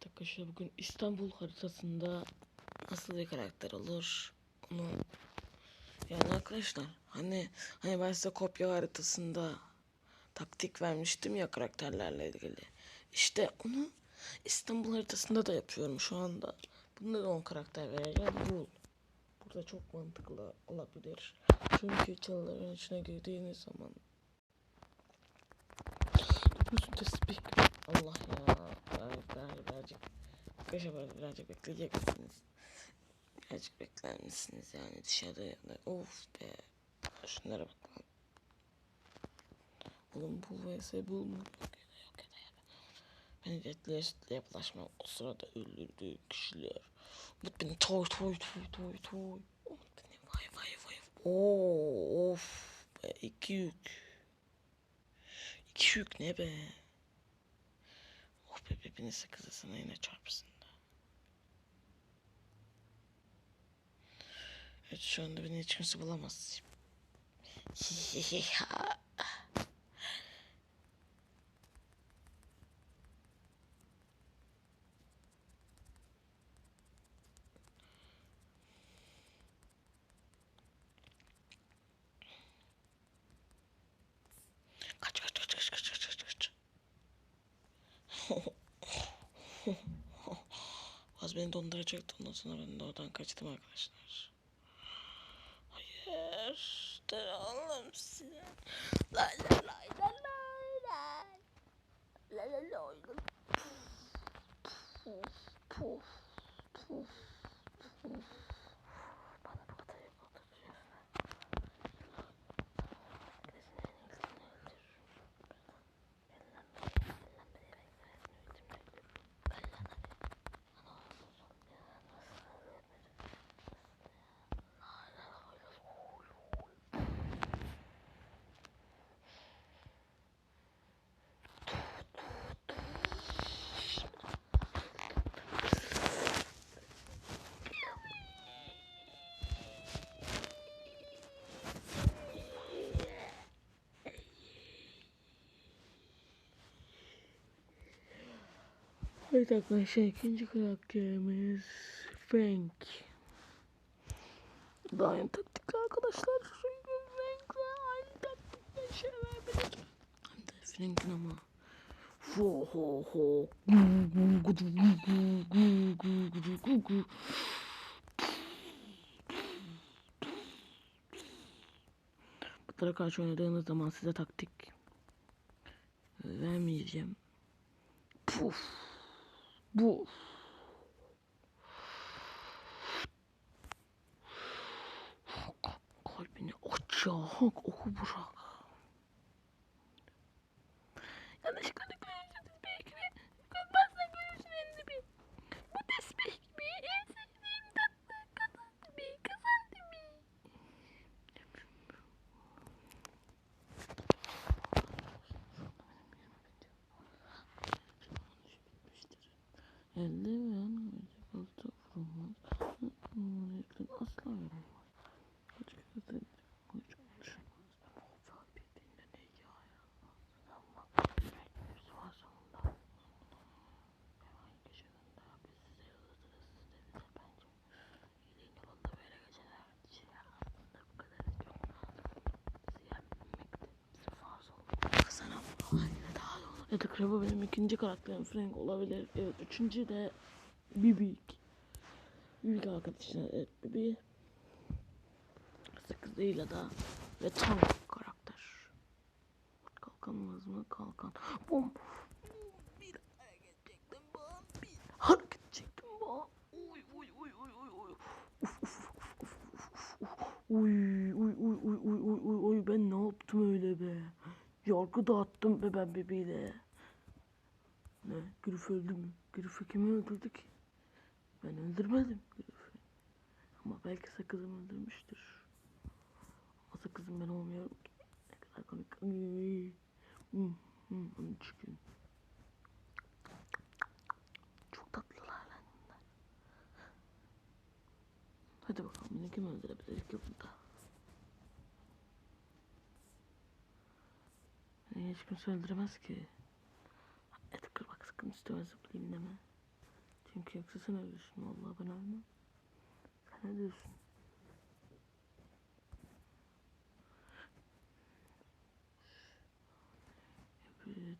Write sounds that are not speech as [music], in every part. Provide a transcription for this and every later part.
Evet arkadaşlar bugün İstanbul haritasında nasıl bir karakter olur onu yani arkadaşlar hani hani ben size kopya haritasında taktik vermiştim ya karakterlerle ilgili. İşte onu İstanbul haritasında da yapıyorum şu anda. Bunda da 10 karakter vereceğim. Bul. Burada çok mantıklı olabilir. Çünkü çalıların içine girdiğiniz zaman Allah ya. Birazcık, birazcık, arkadaşlar böyle birazcık bekleyecek misiniz? Birazcık bekler misiniz yani dışarıda ya of be. Şunlara bak lan. Oğlum bu vs bul mu? Yok ya da yok ya da ya da. Beni retliye sütle yapılaşma o sırada öldürdüğü kişiler. Umut beni toy toy toy toy toy. Umut beni vay vay vay. Oo of be iki yük. İki yük ne be? Be bebeğin sakızı sana yine çarpsın da. Evet şu anda beni hiç kimse bulamaz. Kaç kaç kaç kaç kaç kaç kaç. [laughs] [laughs] Az beni donduracaktı ondan sonra ben de oradan kaçtım arkadaşlar. Hayır. Allah'ım size. La la la la la la. La la la la. Puf puf puf. Evet arkadaşlar şey, ikinci karakterimiz Frank. Daim taktik arkadaşlar. Çünkü Frank aynı taktikle şey vermedik. Hem de Frank'in ama. Ho ho ho. Batlara karşı oynadığınız zaman size taktik vermeyeceğim. Puf. Bu. Kalbini açacak oku bırak. Yanlışlıkla 50 beğen verecek olacak format. Bunu asla vermem. Evet Krabo benim ikinci karakterim Frank olabilir. Evet üçüncü de Bibik. Bibik arkadaşlar. Evet Bibi. Sakızıyla da ve tank karakter. Kalkanımız mı? Kalkan. Bom. Bir hareket çektim bom. Bir hareket çektim bom. Uy uy uy uy uy uy. Uf uf uf uf uf uf. Uy uy uy uy uy uy uy ben ne yaptım öyle be? Yargı dağıttım be ben bebeğiyle. Ne? Grif öldü mü? Grif'i kimi öldürdü ki? Ben öldürmedim Grif'i. Ama belki sakızım öldürmüştür. Ama sakızım ben olmuyorum ki. Ne kadar komik. Çıkın. Çok tatlılar lan bunlar. Hadi bakalım beni kim öldürebilir ki bunda? Beni hiç kimse öldüremez ki. Edgar bak sakın üstüme zıplayayım deme. Çünkü yoksa sen ölürsün vallahi ben ölmem. Sen ne diyorsun? Evet.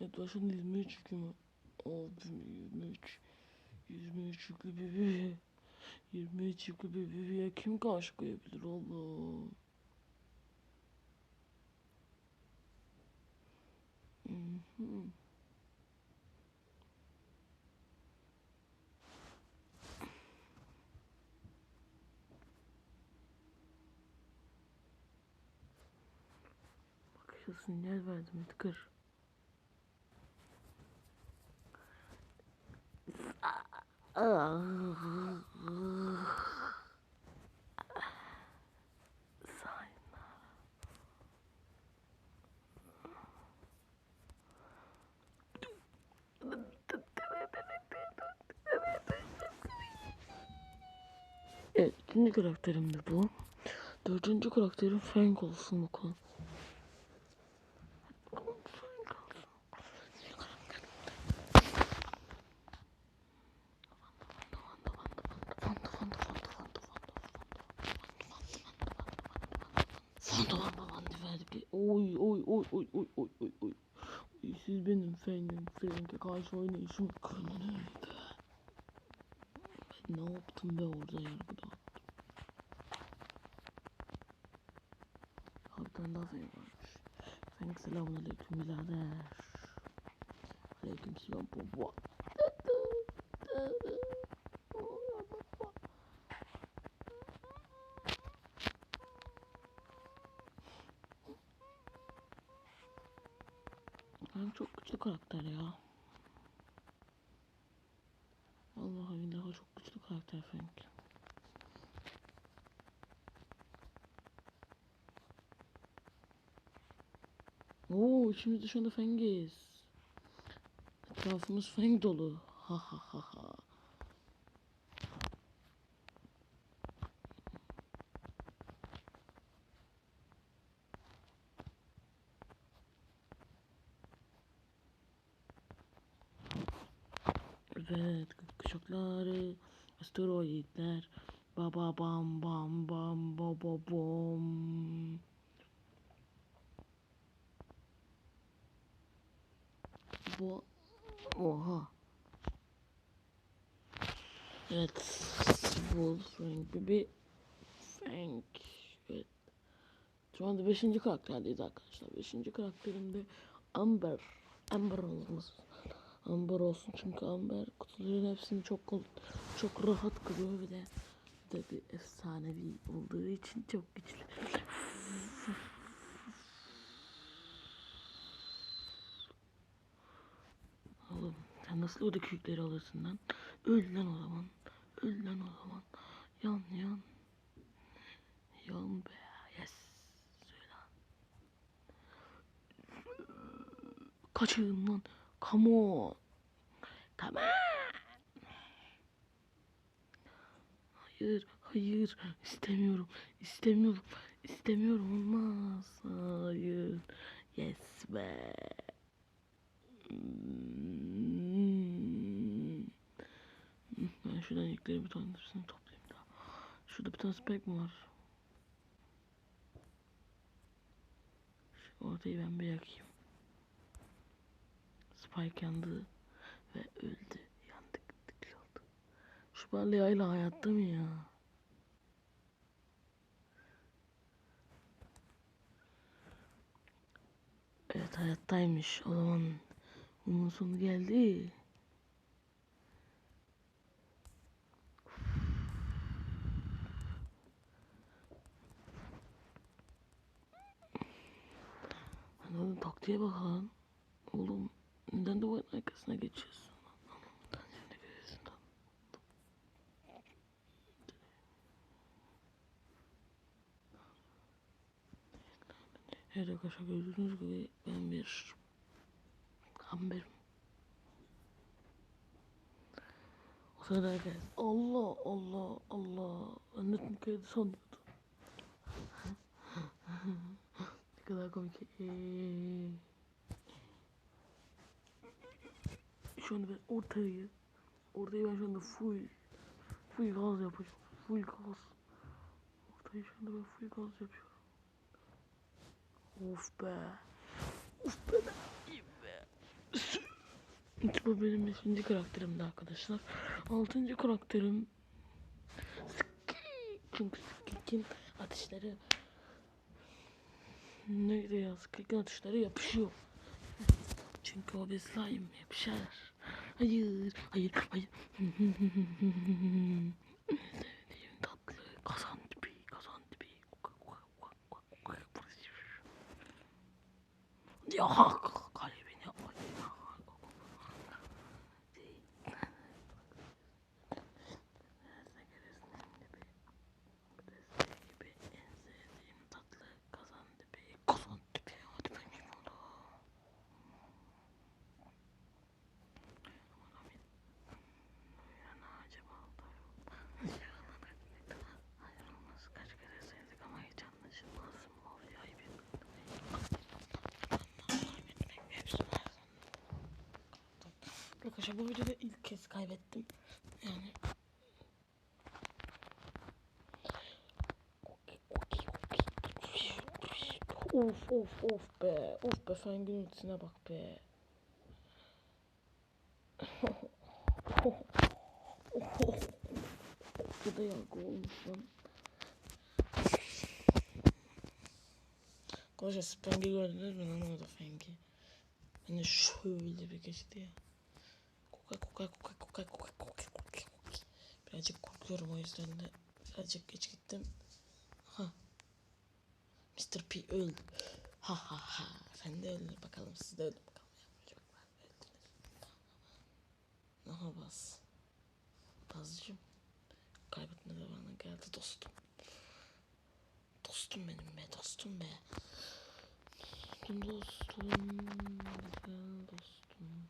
Evet başında 23 yükümü. Abim 23. 23 yüklü bir bebeğe. 23 yüklü bir bebeğe kim karşı koyabilir oğlum? Mhm. Bakışa sinyal verdim Edgar. Sayın Evet, ikinci karakterimdir bu. Dördüncü karakterim Frank olsun bakalım. Oy oy oy oy oy oy Siz benim Frank'im. Frank'e karşı oynayışım kınırdı. Ben ne yaptım be orada yargıda? pendant un excellent Aleyküm selam baba. Şu anda Fengiz. Etrafımız Feng dolu. Ha ha ha ha. Evet, kuşakları, asteroidler, baba bam bam bam baba bom. Bu, oha. Evet, bu Frank Bibi, Frank, evet. Şu anda 5. karakterdeyiz arkadaşlar. 5. karakterimde Amber, Amber olmamız Amber olsun çünkü Amber kutuların hepsini çok çok rahat kırıyor bir de de bir efsanevi olduğu için çok güçlü. Sen nasıl o yükleri alırsın lan? Öl lan o zaman. Öl lan o zaman. Yan yan. Yan be. Yes. Söyle lan. Kaçın lan. Come on. Come on. Hayır, hayır. istemiyorum. İstemiyorum. İstemiyorum olmaz. Hayır. Yes be. Hmm. Ben şuradan yükleri bir tane hepsini toplayayım da. Şurada bir tane spek mi var? Şu ortayı ben bir yakayım. Spike yandı ve öldü. Yandık, tıklı oldu. Şu balyayla hayatta mı ya? Evet hayattaymış. O zaman bunun sonu geldi. Taktiğe bak lan. Oğlum neden duvarın arkasına geçiyorsun? Anlamadan yerine görüyorsun. Evet arkadaşlar gördüğünüz gibi ben bir amberim. O sırada herkes Allah Allah Allah anlatım kaydı sanıyordu. Kadar komik. Ee, şu anda ben ortayı, ortayı ben şu anda full, full gaz yapacağım. Full gaz. Ortayı şu anda ben full gaz yapıyorum. Of be. Of be ben iyiyim be. Bu benim beşinci karakterimdi arkadaşlar. Altıncı karakterim Ski. Çünkü Ski'nin atışları Neydi ya? Ski'nin atışları yapışıyor. Çünkü o bir slime yapışar. Hayır, hayır, hayır. Tatlı kazan tipi, kazan tipi. Kalbini yapma. gibi en sevdiğim tatlı kazan tipi, kazan tipi. Hadi ben yiyeyim onu. Aman amin. acaba Hayır olmaz. Kaç kere sevdik ama hiç anlaşılmaz. Mafyayı bir Arkadaşlar bu videoda ilk kez kaybettim. Yani Of of of be. Of be fen gürültüsüne bak be. Bu da yargı olmuş lan. Arkadaşlar Speng'i gördünüz mü lan orada Feng'i? Hani şöyle bir geçti ya. Birazcık korkuyorum o yüzden de birazcık geç gittim. Ha. Mr. P öl. Ha ha ha. Sen de öldür bakalım siz de öldür bakalım. Yapacaklar öldünüz. Aha bas. Bazcığım. Kaybetme zamanı geldi dostum. Dostum benim be dostum be. Dostum dostum. Güzel dostum.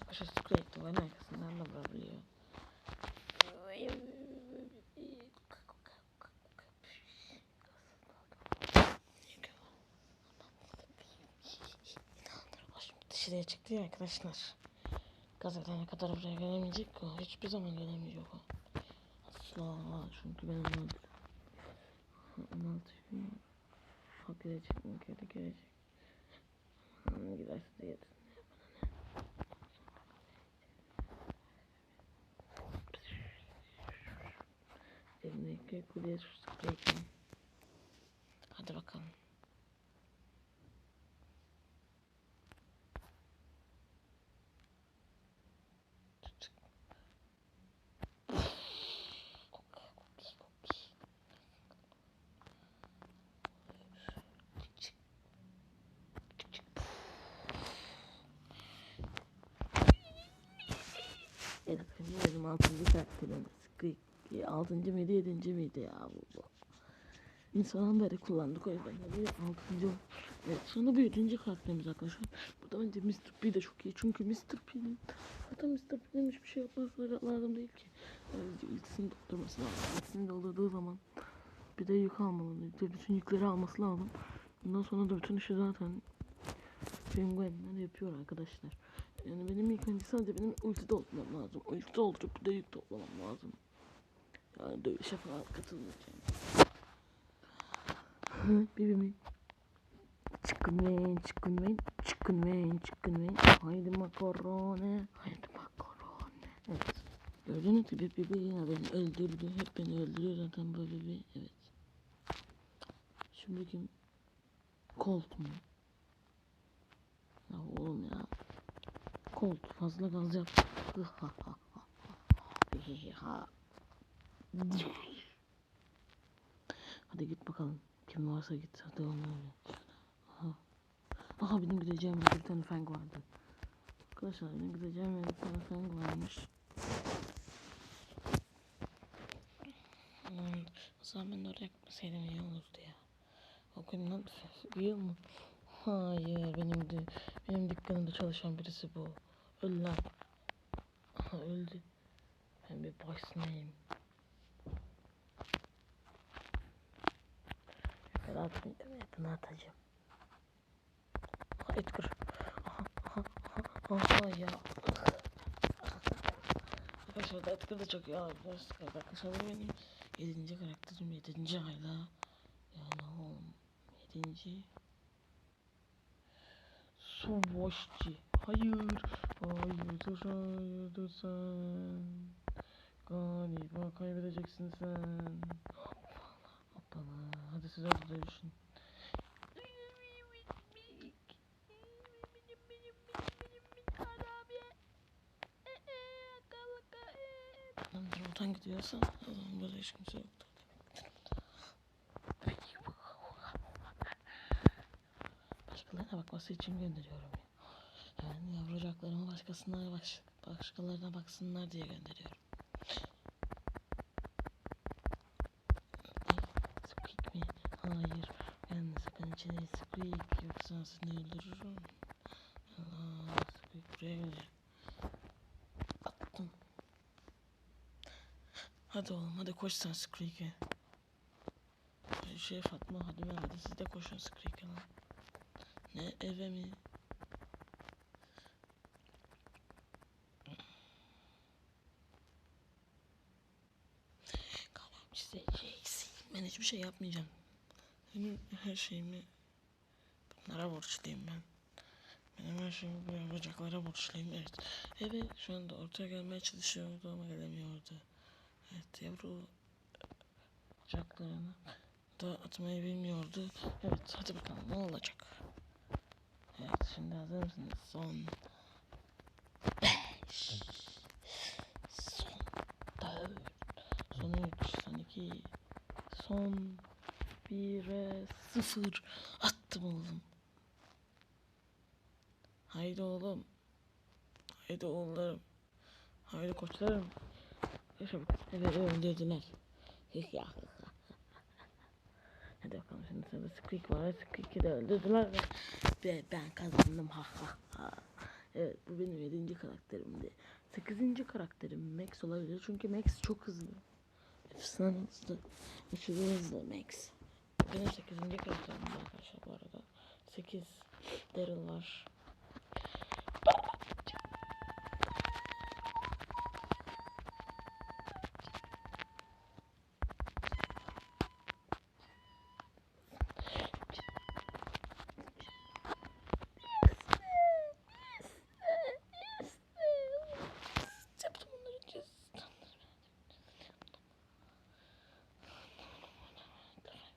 Arkadaşlar Squid duvarın arkasından da vurabiliyor. Dışarıya çıktı ya arkadaşlar. Gazetene kadar buraya gelemeyecek o. Hiçbir zaman gelemeyecek o. Asla çünkü ben onu anlatıyorum. Hak edecek mi? Kedi gelecek. Giderse de yetin. Elimdeki kuleye spreyken. Hadi bakalım. Evet, benim altıncı karakterim. Squeak. Altıncı mıydı, yedinci miydi ya bu? bu. İnsanın beri kullandık o yüzden de bir altıncı. Evet, sonra bir yedinci karakterimiz arkadaşlar. Burada bence Mr. P de çok iyi. Çünkü Mr. P'nin zaten Mr. P'nin hiçbir şey yapması lazım değil ki. Yani ultisini doldurması lazım. Ultisini doldurduğu zaman bir de yük almalı. Bütün yükleri alması lazım. Bundan sonra da bütün işi zaten penguenler yapıyor arkadaşlar. Yani benim ilk önce sadece benim ulti doldurmam lazım. Ulti doldurup de yük toplamam lazım. Yani dövüşe falan katılmayacağım. Bibimin. Chicken wing, chicken wing, chicken wing, chicken wing. Haydi makarone, haydi makarone. Evet. Gördüğünüz gibi Bibi yine beni öldürdü. Hep beni öldürüyor zaten bu Bibi. Evet. Şimdi kim? Colt mu? Ya oğlum ya. Colt fazla gaz yap. Ha. Hadi git bakalım. Kim varsa git. Hadi onlarla. Aha. Aha benim gideceğim yerde bir tane feng vardı. Arkadaşlar benim gideceğim yerde bir tane feng varmış. Hmm, o zaman ben oraya gitmeseydim iyi olurdu ya. O günden biliyor mu? Hayır benim de benim dükkanım Oyunda çalışan birisi bu. Öl lan. Aha öldü. Ben bir başlayayım. Yukarı atmayacağım. Yakına atacağım. Aha Edgar. Aha aha aha. Aha ya. Arkadaşlar da Edgar da çok iyi. Arkadaşlar bu benim 7. karakterim 7. hala. Yani oğlum 7. Savaşçı. Hayır. Hayırdır hayırdır sen. Galiba kaybedeceksin sen. Hoppala. Hadi siz orada dövüşün. Buradan gidiyorsa zaman burada hiç kimse yoktur. Başkalarına bakması için gönderiyorum ya. Yani yavrucaklarıma başkasına baş, başkalarına baksınlar diye gönderiyorum. Squeak mi? Hayır. Ben sakın içeri Squeak yoksa seni öldürürüm. Allah Squeak buraya gelecek. Attım. Hadi oğlum hadi koş sen Squeak'e. Şey Fatma hadi ben hadi siz de koşun Squeak'e lan. Ne eve mi? Kalem çizeceksin. Ben hiçbir şey yapmayacağım. Benim her şeyimi bunlara borçluyum ben. Benim her şeyimi bu yapacaklara borçluyum. Evet. Evet şu anda ortaya gelmeye çalışıyordu ama gelemiyordu. Evet yavru ocaklarını da atmayı bilmiyordu. Evet hadi bakalım ne olacak. Evet şimdi hazır mısınız? Son 5 Son 4 Son 3 Son 2 Son 1'e 0 Attım oğlum. Haydi oğlum. Haydi oğullarım. Haydi koçlarım. Öldürdüler. Ya. Hadi bakalım şimdi sırada Squeak var. Squeak'i de öldürdüler ve ben kazandım. Ha ha ha. Evet bu benim 7. karakterimdi. 8. karakterim Max olabilir çünkü Max çok hızlı. Efsane hızlı. Aşırı hızlı Max. Benim 8. karakterim bu arkadaşlar bu arada. 8 Daryl var. Yaptım bunları cüz.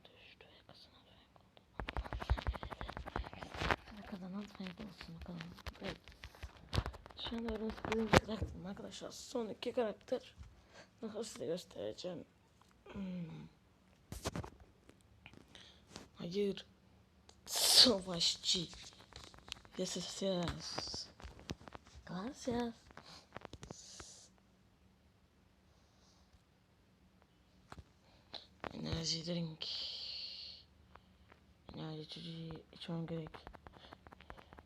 Düştü yakasına Hadi kazanan fayda olsun bakalım. Evet. Öğren sıkıldığım karakterim arkadaşlar. Son iki karakter. Nasıl size göstereceğim. Hmm. Hayır. Savaşçı. Yes, yes, yes. Gracias. Enerji drink. Enerji içmem gerek.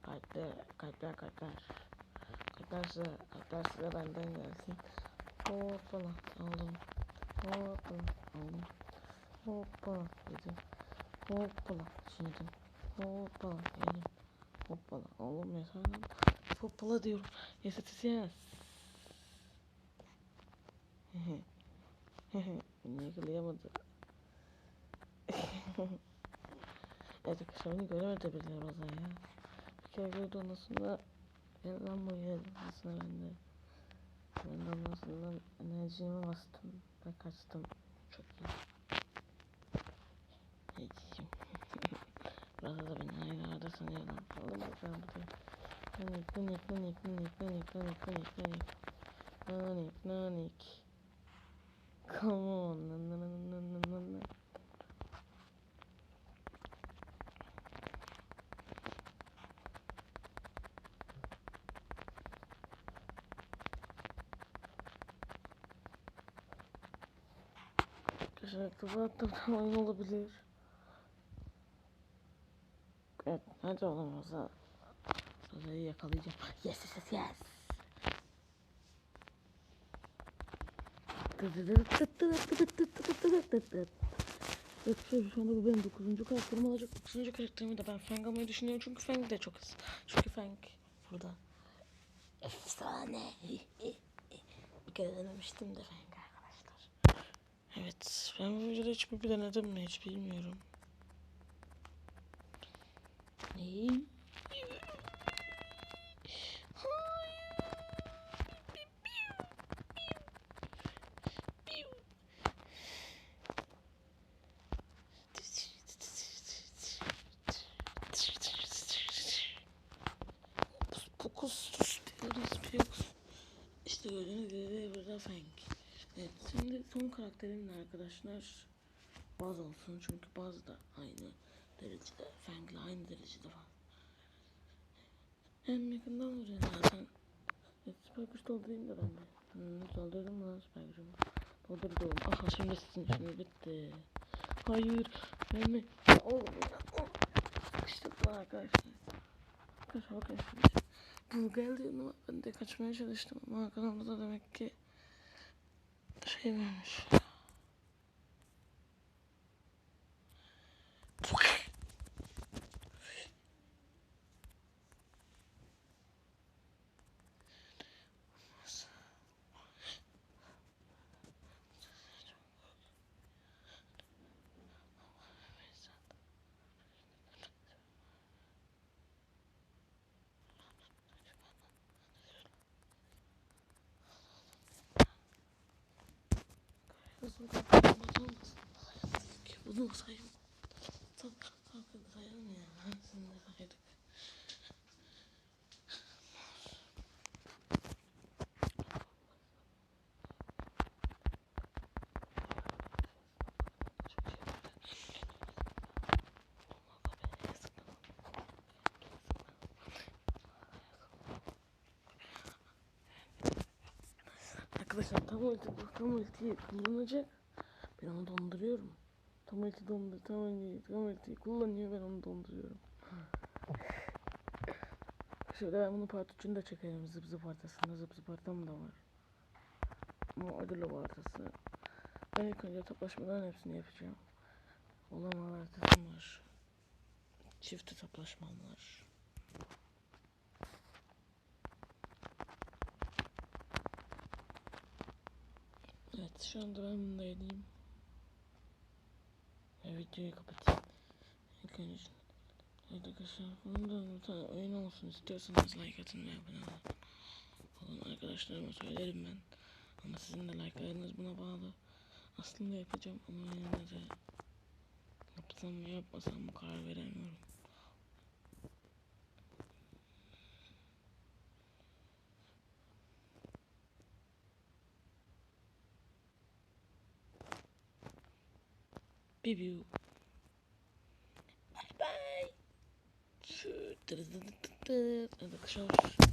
Kalpler, kalpler, kalpler. Kalpler size benden gelsin. Hoppala aldım. Hoppala aldım. Hoppala yedim. Hoppala yedim. Hoppala yedim. Hoppala oğlum ya sen Hoppala diyorum. Yes yes yes. Beni yakalayamadı. evet arkadaşlar beni göremedi bile Roza ya. Bir kere gördü ondan sonra ben lambayı aslında gönder. Ben lambasından enerjimi bastım ve kaçtım. Çok iyi. Peki. [laughs] Burada da beni aynı arada sanıyorum. Aldım ben buraya. Panik, panik, panik, panik, panik, panik, panik, panik. Panik, panik. Come on. Na, na, na, na, na, na. Na. Teşekkür ederim. oyun olabilir. Evet, hadi Roza. Roza Sarayı yakalayacağım. Yes yes yes yes. Şöyle şu anda bu benim 9. karakterim olacak. 9. karakterimi de ben Fang almayı düşünüyorum çünkü Fang de çok hızlı. Çünkü Fang burada. Efsane. [laughs] bir kere denemiştim de Fang arkadaşlar. Evet ben bu videoda hiç bir denedim mi hiç bilmiyorum. Ne? Fokus diyoruz fokus. İşte gördüğünüz gibi burada Fang. Evet şimdi son karakterim ne arkadaşlar? Baz olsun çünkü Baz da aynı derecede Fang'le aynı derecede var. Hem yakından vuruyor zaten. Evet Spike'ı doldurayım da ben de. Hmm, doldurdum mu lan Spike'ı? Doldurdum. Aha şimdi sizin işiniz bitti. Hayır. Ben mi? Oğlum ya. lan arkadaşlar. Arkadaşlar bakın şimdi. Bu geldi ama ben de kaçmaya çalıştım ama arkamda da demek ki şey varmış. Hızlı kapatmaz olmasın. Ki bunu sayın. Tak kalkın sayalım ya. Hangisini de saydık. Arkadaşlar tam ulti tam ultiyi kullanacak. Ben onu donduruyorum. Tam ulti dondur, tam ulti, tam ultiyi kullanıyor ben onu donduruyorum. Şöyle ben bunu part 3'ünü de çekerim zıp zıp haritasında zıp zıp haritam da var. Ama ödüllü bu haritası. Ben ilk önce toplaşmadan hepsini yapacağım. Olamaz haritasım var. Çift toplaşmam var. Evet şu anda ben bunu da edeyim. Videoyu kapatayım. Evet arkadaşlar bunun da tane oyun olsun istiyorsanız like atın ve abone olun. Olun arkadaşlarıma söylerim ben. Ama sizin de like'larınız buna bağlı. Aslında yapacağım ama yine de yapsam mı yapmasam mı karar veremiyorum. Bibiu. Bye bye. Evet arkadaşlar